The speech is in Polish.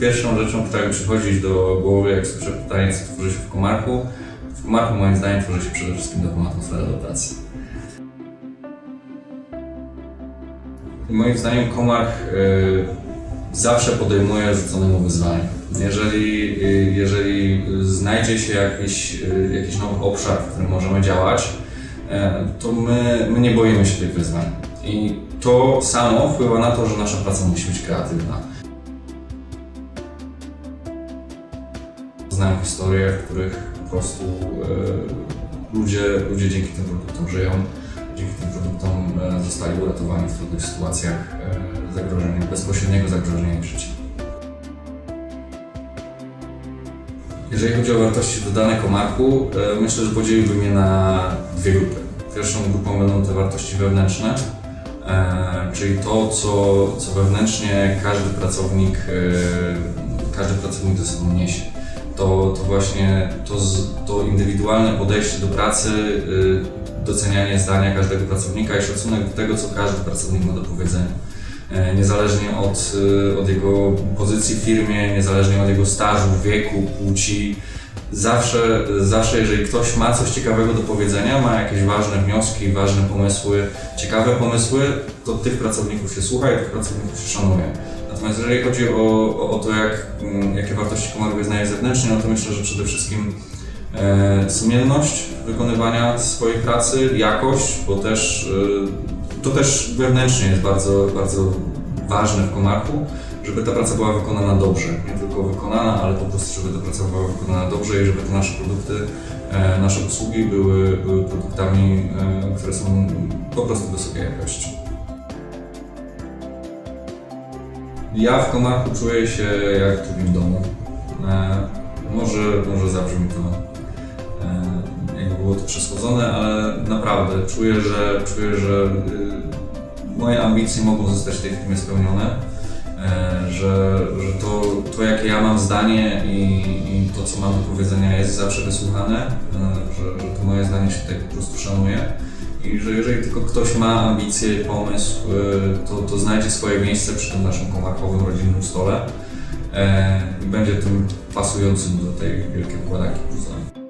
Pierwszą rzeczą, która mi przychodzi do głowy, jak słyszę pytanie, co tworzy się w Komarku, w Komarku moim zdaniem tworzy się przede wszystkim dobrą atmosferę do pracy. I moim zdaniem Komarch y, zawsze podejmuje rzucone mu wyzwania. Jeżeli, y, jeżeli znajdzie się jakiś, y, jakiś nowy obszar, w którym możemy działać, e, to my, my nie boimy się tych wyzwań. I to samo wpływa na to, że nasza praca musi być kreatywna. Znam historie, w których po prostu e, ludzie, ludzie dzięki tym produktom żyją, dzięki tym produktom e, zostali uratowani w trudnych sytuacjach e, zagrożenia, bezpośredniego zagrożenia ich życia. Jeżeli chodzi o wartości dodane Komarku, myślę, że podzieliłbym je na dwie grupy. Pierwszą grupą będą te wartości wewnętrzne, czyli to, co, co wewnętrznie każdy pracownik, każdy pracownik ze sobą niesie. To, to właśnie to, to indywidualne podejście do pracy, y, docenianie zdania każdego pracownika i szacunek do tego, co każdy pracownik ma do powiedzenia. E, Niezależnie od, y, od jego pozycji w firmie, niezależnie od jego stażu, wieku, płci, zawsze, zawsze jeżeli ktoś ma coś ciekawego do powiedzenia, ma jakieś ważne wnioski, ważne pomysły, ciekawe pomysły, to tych pracowników się słucha i tych pracowników się szanuje. Natomiast jeżeli chodzi o, o, o to, jak, mm, jakie wartości komary wyznaje zewnętrznie, no to myślę, że przede wszystkim e, sumienność wykonywania swojej pracy, jakość, bo też e, to też wewnętrznie jest bardzo, bardzo ważne w komarku, żeby ta praca była wykonana dobrze. Nie tylko wykonana, ale po prostu, żeby ta praca była wykonana dobrze i żeby te nasze produkty, e, nasze usługi były, były produktami, e, które są po prostu wysokiej jakości. Ja w Komarku czuję się jak tu w domu. E, może, może zabrzmi to jakby było to przesłodzone, ale naprawdę czuję, że, czuję, że y, moje ambicje mogą zostać w tej firmie spełnione. E, że, że to, to jakie ja mam zdanie i, i to co mam do powiedzenia jest zawsze wysłuchane, e, że, że to moje zdanie się tutaj po prostu szanuje i że jeżeli tylko ktoś ma ambicje, pomysł, y, to, to znajdzie swoje miejsce przy tym naszym komarkowym rodzinnym stole e, i będzie tym pasującym do tej wielkiej układanki puzzle.